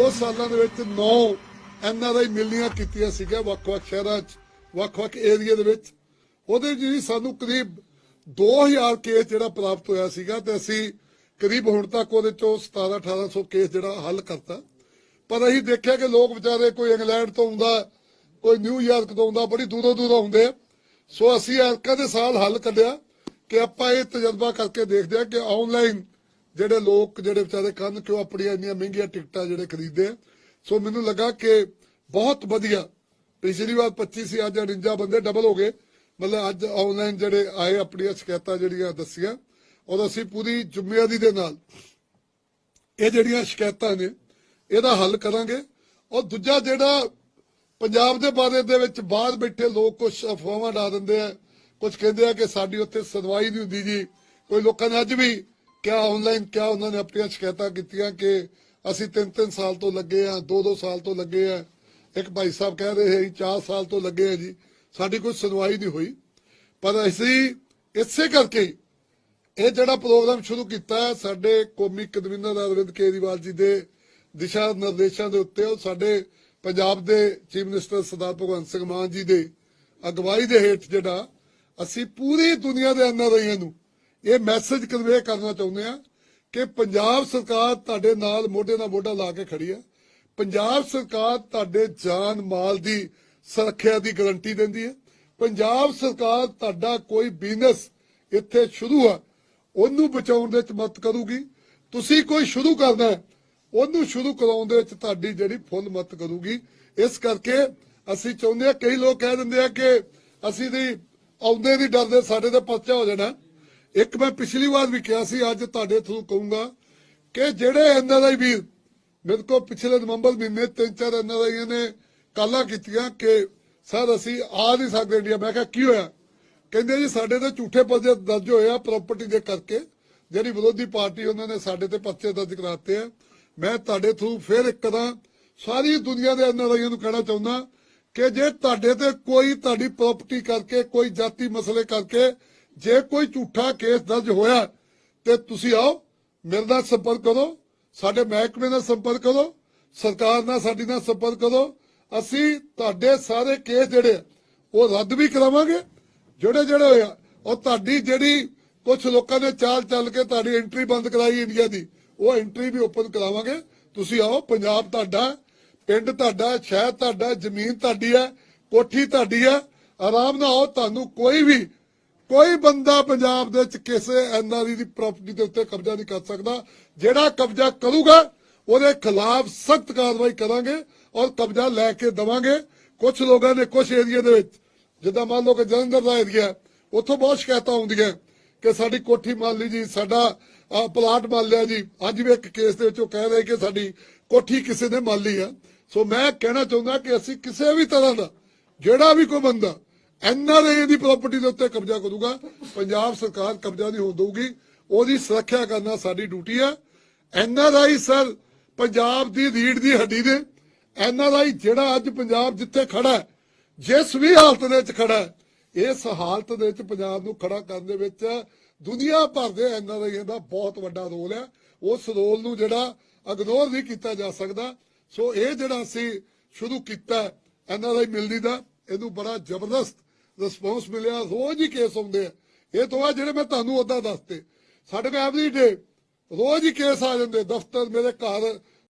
ਦੋ ਸਾਲਾਂ ਦੇ ਵਿੱਚ 9 ਐਨਆਰਆਈ ਮਿਲਣੀਆਂ ਕੀਤੀਆਂ ਸੀਗੀਆਂ ਵੱਖ-ਵੱਖ ਸ਼ਹਿਰਾਂ 'ਚ, ਵੱਖ-ਵੱਖ ਏਰੀਆ ਦੇ ਵਿੱਚ। ਉਹਦੇ 'ਚ ਜੀ ਸਾਨੂੰ ਕਰੀਬ 2000 ਕੇਸ ਜਿਹੜਾ ਪ੍ਰਾਪਤ ਹੋਇਆ ਸੀਗਾ ਤੇ ਅਸੀਂ ਕਰੀਬ ਹੁਣ ਤੱਕ ਉਹਦੇ ਚੋਂ 17 1800 ਕੇਸ ਜਿਹੜਾ ਹੱਲ ਕਰਤਾ। ਪਰ ਅਸੀਂ ਦੇਖਿਆ ਕਿ ਲੋਕ ਵਿਚਾਰੇ ਕੋਈ ਇੰਗਲੈਂਡ ਤੋਂ ਆਉਂਦਾ, ਕੋਈ ਨਿਊਯਾਰਕ ਤੋਂ ਆਉਂਦਾ, ਬੜੀ ਦੂਰੋਂ ਦੂਰੋਂ ਆਉਂਦੇ ਆ। ਸੋ ਅਸੀਂ ਐਰਕਾ ਦੇ ਸਾਲ ਹੱਲ ਕੱਢਿਆ ਕਿ ਆਪਾਂ ਇਹ ਤਜਰਬਾ ਕਰਕੇ ਦੇਖਦੇ ਆ ਕਿ ਆਨਲਾਈਨ ਜਿਹੜੇ ਲੋਕ, ਜਿਹੜੇ ਵਿਚਾਰੇ ਕੰਨ ਕਿਉਂ ਆਪਣੀਆਂ ਇੰਨੀਆਂ ਮਹਿੰਗੀਆਂ ਟਿਕਟਾਂ ਜਿਹੜੇ ਖਰੀਦਦੇ ਆ? ਸੋ ਮੈਨੂੰ ਲੱਗਾ ਕਿ ਬਹੁਤ ਵਧੀਆ, ਪਿਛਲੀ ਵਾਰ 25 ਸੀ, ਅੱਜ 49 ਬੰਦੇ ਡਬਲ ਹੋ ਗਏ। ਮਤਲਬ ਅੱਜ ਆਨਲਾਈਨ ਜਿਹੜੇ ਆਏ, ਆਪਣੀਆਂ ਸ਼ਿਕਾਇਤਾਂ ਜਿਹੜੀਆਂ ਦੱਸੀਆਂ, ਔਰ ਅਸੀਂ ਪੂਰੀ ਜ਼ਿੰਮੇਵਾਰੀ ਦੇ ਨਾਲ ਇਹ ਜਿਹੜੀਆਂ ਸ਼ਿਕਾਇਤਾਂ ਨੇ, ਇਹਦਾ ਹੱਲ ਕਰਾਂਗੇ। ਔਰ ਦੂਜਾ ਜਿਹੜਾ ਪੰਜਾਬ ਦੇ ਬਾਰੇ ਦੇ ਵਿੱਚ ਬਾਹਰ ਬੈਠੇ ਲੋਕ ਕੁਝ ਅਫਵਾਹਾਂ ਡਾ ਦਿੰਦੇ ਆ ਕੁਝ ਕਹਿੰਦੇ ਆ ਕਿ ਸਾਡੀ ਉੱਥੇ ਸੁਣਵਾਈ ਨਹੀਂ ਹੁੰਦੀ ਜੀ। ਕੋਈ ਲੋਕਾਂ ਨੇ ਅੱਜ ਵੀ ਕਿਆ ਆਨਲਾਈਨ ਕਿਆ ਉਹਨਾਂ ਨੇ ਆਪਣੀਆਂ ਸ਼ਿਕਾਇਤਾਂ ਕੀਤੀਆਂ ਕਿ ਅਸੀਂ 3-3 ਸਾਲ ਤੋਂ ਲੱਗੇ ਆ 2-2 ਸਾਲ ਤੋਂ ਲੱਗੇ ਆ ਇੱਕ ਭਾਈ ਸਾਹਿਬ ਕਹਿ ਰਹੇ ਸੀ 4 ਸਾਲ ਤੋਂ ਲੱਗੇ ਆ ਜੀ। ਸਾਡੀ ਕੋਈ ਸੁਣਵਾਈ ਨਹੀਂ ਹੋਈ। ਪਰ ਅਸੀਂ ਇਸੇ ਕਰਕੇ ਇਹ ਜਿਹੜਾ ਪ੍ਰੋਗਰਾਮ ਸ਼ੁਰੂ ਕੀਤਾ, ਸਾਡੇ ਕੌਮੀ ਕਨਵੀਨਰ ਅਰਵਿੰਦ ਕੇਜਰੀਵਾਲ ਜੀ ਦੇ ਦਿਸ਼ਾ ਨਿਰਦੇਸ਼ਾਂ ਦੇ ਉੱਤੇ ਉਹ ਸਾਡੇ ਪੰਜਾਬ ਦੇ ਚੀਫ ਮਿਨਿਸਟਰ ਸਰਦਾਰ ਭਗਵੰਤ ਸਿੰਘ ਮਾਨ ਜੀ ਦੇ ਅਗਵਾਈ ਦੇ ਹੇਠ ਜਿਹੜਾ ਅਸੀਂ ਪੂਰੀ ਦੁਨੀਆ ਦੇ ਐਨਆਰਆਈਆਂ ਨੂੰ ਇਹ ਮੈਸੇਜ ਕਨਵੇ ਕਰਨਾ ਚਾਹੁੰਦੇ ਆ ਕਿ ਪੰਜਾਬ ਸਰਕਾਰ ਤੁਹਾਡੇ ਨਾਲ ਮੋਢੇ ਨਾਲ ਮੋਢਾ ਲਾ ਕੇ ਖੜੀ ਹੈ ਪੰਜਾਬ ਸਰਕਾਰ ਤੁਹਾਡੇ ਜਾਨ ਮਾਲ ਦੀ ਸੁਰੱਖਿਆ ਦੀ ਗਾਰੰਟੀ ਦਿੰਦੀ ਹੈ ਪੰਜਾਬ ਸਰਕਾਰ ਤੁਹਾਡਾ ਕੋਈ ਬਿਜ਼ਨਸ ਇੱਥੇ ਸ਼ੁਰੂ ਆ ਉਹਨੂੰ ਬਚਾਉਣ ਦੇ ਵਿੱਚ ਮਦਦ ਕਰੂਗੀ। ਤੁਸੀਂ ਕੋਈ ਸ਼ੁਰੂ ਕਰਨਾ ਹੈ, ਉਹਨੂੰ ਸ਼ੁਰੂ ਕਰਾਉਣ ਦੇ ਵਿੱਚ ਤੁਹਾਡੀ ਜਿਹੜੀ ਫੁੱਲ ਮਦਦ ਕਰੂਗੀ। ਇਸ ਕਰਕੇ ਅਸੀਂ ਚਾਹੁੰਦੇ ਆ ਕਈ ਲੋਕ ਕਹਿ ਦਿੰਦੇ ਆ ਕਿ ਅਸੀਂ ਦੀ ਆਉਂਦੇ ਦੀ ਡਰਦੇ ਸਾਡੇ ਤੇ ਪਰਚਾ ਹੋ ਜਾਣਾ। ਇੱਕ ਮੈਂ ਪਿਛਲੀ ਵਾਰ ਵੀ ਕਿਹਾ ਸੀ, ਅੱਜ ਤੁਹਾਡੇ ਥਰੂ ਕਹੂੰਗਾ ਕਿ ਜਿਹੜੇ ਐਨਆਰਆਈ ਵੀਰ ਮੇਰੇ ਕੋਲ ਪਿਛਲੇ ਨਵੰਬਰ ਮਹੀਨੇ ਤਿੰਨ ਚਾਰ ਐਨਆਰਆਈਆਂ ਨੇ ਕਾਲਾਂ ਕੀਤੀਆਂ ਕਿ ਸਰ ਅਸੀਂ ਆ ਨਹੀਂ ਸਕਦੇ ਇੰਡੀਆ। ਮੈਂ ਕਿਹਾ, ਕੀ ਹੋਇਆ? ਕਹਿੰਦੇ ਜੀ, ਸਾਡੇ ਤੇ ਝੂਠੇ ਪਰਚੇ ਦਰਜ ਹੋਏ ਆ ਪ੍ਰਾਪਰਟੀ ਦੇ ਕਰਕੇ। ਜਿਹੜੀ ਵਿਰੋਧੀ ਪਾਰਟੀ ਉਹਨਾਂ ਨੇ ਸਾਡੇ ਤੇ ਪਰਚੇ ਦਰਜ ਕਰਾਤੇ ਆ। ਮੈਂ ਤੁਹਾਡੇ ਥਰੂ ਫਿਰ ਇੱਕ ਤਰ੍ਹਾਂ ਸਾਰੀ ਦੁਨੀਆ ਦੇ ਐਨਆਰਆਈਆਂ ਨੂੰ ਕਹਿਣਾ ਚਾਹੁੰਦਾ ਕਿ ਜੇ ਤੁਹਾਡੇ ਤੇ ਕੋਈ ਤੁਹਾਡੀ ਪ੍ਰਾਪਰਟੀ ਕਰਕੇ, ਕੋਈ ਜਾਤੀ ਮਸਲੇ ਕਰਕੇ ਜੇ ਕੋਈ ਝੂਠਾ ਕੇਸ ਦਰਜ ਹੋਇਆ, ਤੇ ਤੁਸੀਂ ਆਓ, ਮੇਰੇ ਨਾਲ ਸੰਪਰਕ ਕਰੋ, ਸਾਡੇ ਮਹਿਕਮੇ ਨਾਲ ਸੰਪਰਕ ਕਰੋ, ਸਰਕਾਰ ਨਾਲ, ਸਾਡੀ ਨਾਲ ਸੰਪਰਕ ਕਰੋ, ਅਸੀਂ ਤੁਹਾਡੇ ਸਾਰੇ ਕੇਸ ਜਿਹੜੇ ਉਹ ਰੱਦ ਵੀ ਕਰਾਵਾਂਗੇ, ਜਿਹੜੇ ਜਿਹੜੇ ਹੋਇਆ ਔਰ ਤੁਹਾਡੀ ਜਿਹੜੀ ਕੁਝ ਲੋਕਾਂ ਨੇ ਚਾਲ ਚੱਲ ਕੇ ਤੁਹਾਡੀ ਐਂਟਰੀ ਬੰਦ ਕਰਾਈ ਇੰਡੀਆ ਦੀ, ਉਹ ਐਂਟਰੀ ਵੀ ਓਪਨ ਕਰਾਵਾਂਗੇ, ਤੁਸੀਂ ਆਓ, ਪੰਜਾਬ ਤੁਹਾਡਾ, ਪਿੰਡ ਤੁਹਾਡਾ, ਸ਼ਹਿਰ ਤੁਹਾਡਾ, ਜ਼ਮੀਨ ਤੁਹਾਡੀ ਹੈ, ਕੋਠੀ ਤੁਹਾਡੀ ਹੈ, ਆਰਾਮ ਨਾਲ ਆਓ, ਤੁਹਾਨੂੰ ਕੋਈ ਵੀ ਕੋਈ ਬੰਦਾ ਪੰਜਾਬ ਦੇ ਵਿੱਚ ਕਿਸੇ ਐਨਆਰਈ ਦੀ ਪ੍ਰਾਪਰਟੀ ਦੇ ਉੱਤੇ ਕਬਜ਼ਾ ਨਹੀਂ ਕਰ ਸਕਦਾ। ਜਿਹੜਾ ਕਬਜ਼ਾ ਕਰੂਗਾ, ਉਹਦੇ ਖਿਲਾਫ ਸਖਤ ਕਾਰਵਾਈ ਕਰਾਂਗੇ ਔਰ ਕਬਜ਼ਾ ਲੈ ਕੇ ਦਵਾਂਗੇ। ਕੁਝ ਲੋਕਾਂ ਨੇ ਕੁਝ ਏਰੀਆ ਦੇ ਵਿੱਚ, ਜਿੱਦਾਂ ਮੰਨ ਲਓ ਕਿ ਜਲੰਧਰ ਦਾ ਏਰੀਆ ਉੱਥੋਂ ਬਹੁਤ ਸ਼ਿਕਾਇਤਾਂ ਆਉਂਦੀਆਂ ਕਿ ਸਾਡੀ ਕੋਠੀ ਮੰਨ ਲਈ ਜੀ, ਸਾਡਾ ਪਲਾਟ ਮੰਨ ਲਿਆ ਜੀ। ਅੱਜ ਵੀ ਇੱਕ ਕੇਸ ਦੇ ਵਿੱਚ ਉਹ ਕਹਿ ਰਹੇ ਕਿ ਸਾਡੀ ਕੋਠੀ ਕਿਸੇ ਨੇ ਮੰਨ ਲਈ ਆ। ਸੋ ਮੈਂ ਕਹਿਣਾ ਚਾਹੁੰਦਾ ਕਿ ਅਸੀਂ ਕਿਸੇ ਵੀ ਤਰ੍ਹਾਂ ਦਾ, ਜਿਹੜਾ ਵੀ ਕੋਈ ਬੰਦਾ ਐਨਆਰਆਈ ਦੀ ਪ੍ਰਾਪਰਟੀ ਦੇ ਉੱਤੇ ਕਬਜ਼ਾ ਕਰੂਗਾ, ਪੰਜਾਬ ਸਰਕਾਰ ਕਬਜ਼ਾ ਨਹੀਂ ਹੋਣ ਦਊਗੀ, ਉਹਦੀ ਸੁਰੱਖਿਆ ਕਰਨਾ ਸਾਡੀ ਡਿਊਟੀ ਹੈ। ਐਨਆਰਆਈ ਸਰ, ਪੰਜਾਬ ਦੀ ਰੀੜ ਦੀ ਹੱਡੀ ਨੇ ਐਨਆਰਆਈ ਜਿਹੜਾ ਅੱਜ ਪੰਜਾਬ ਜਿੱਥੇ ਖੜਾ ਹੈ, ਜਿਸ ਵੀ ਹਾਲਤ ਦੇ ਵਿੱਚ ਖੜਾ ਹੈ, ਇਸ ਹਾਲਤ ਦੇ ਵਿੱਚ ਪੰਜਾਬ ਨੂੰ ਖੜਾ ਕਰਨ ਦੇ ਵਿੱਚ ਦੁਨੀਆ ਭਰ ਦੇ ਐਨਆਰਆਈਆਂ ਦਾ ਬਹੁਤ ਵੱਡਾ ਰੋਲ ਹੈ। ਉਸ ਰੋਲ ਨੂੰ ਜਿਹੜਾ ਇਗਨੋਰ ਨਹੀਂ ਕੀਤਾ ਜਾ ਸਕਦਾ। ਸੋ ਇਹ ਜਿਹੜਾ ਅਸੀਂ ਸ਼ੁਰੂ ਕੀਤਾ ਐਨਆਰਆਈ ਮਿਲਦੀ ਦਾ, ਇਹਨੂੰ ਬੜਾ ਜ਼ਬਰਦਸਤ ਰਿਸਪੌਂਸ ਮਿਲਿਆ, ਰੋਜ਼ ਹੀ ਕੇਸ ਆਉਂਦੇ ਆ। ਇਹ ਤੋਂ ਆ ਜਿਹੜੇ ਮੈਂ ਤੁਹਾਨੂੰ ਉਦਾਂ ਦੱਸਤੇ, ਸਾਡੇ ਕੋਲ ਐਵਰੀ ਡੇ ਰੋਜ਼ ਹੀ ਕੇਸ ਆ ਜਾਂਦੇ ਦਫ਼ਤਰ ਮੇਰੇ ਘਰ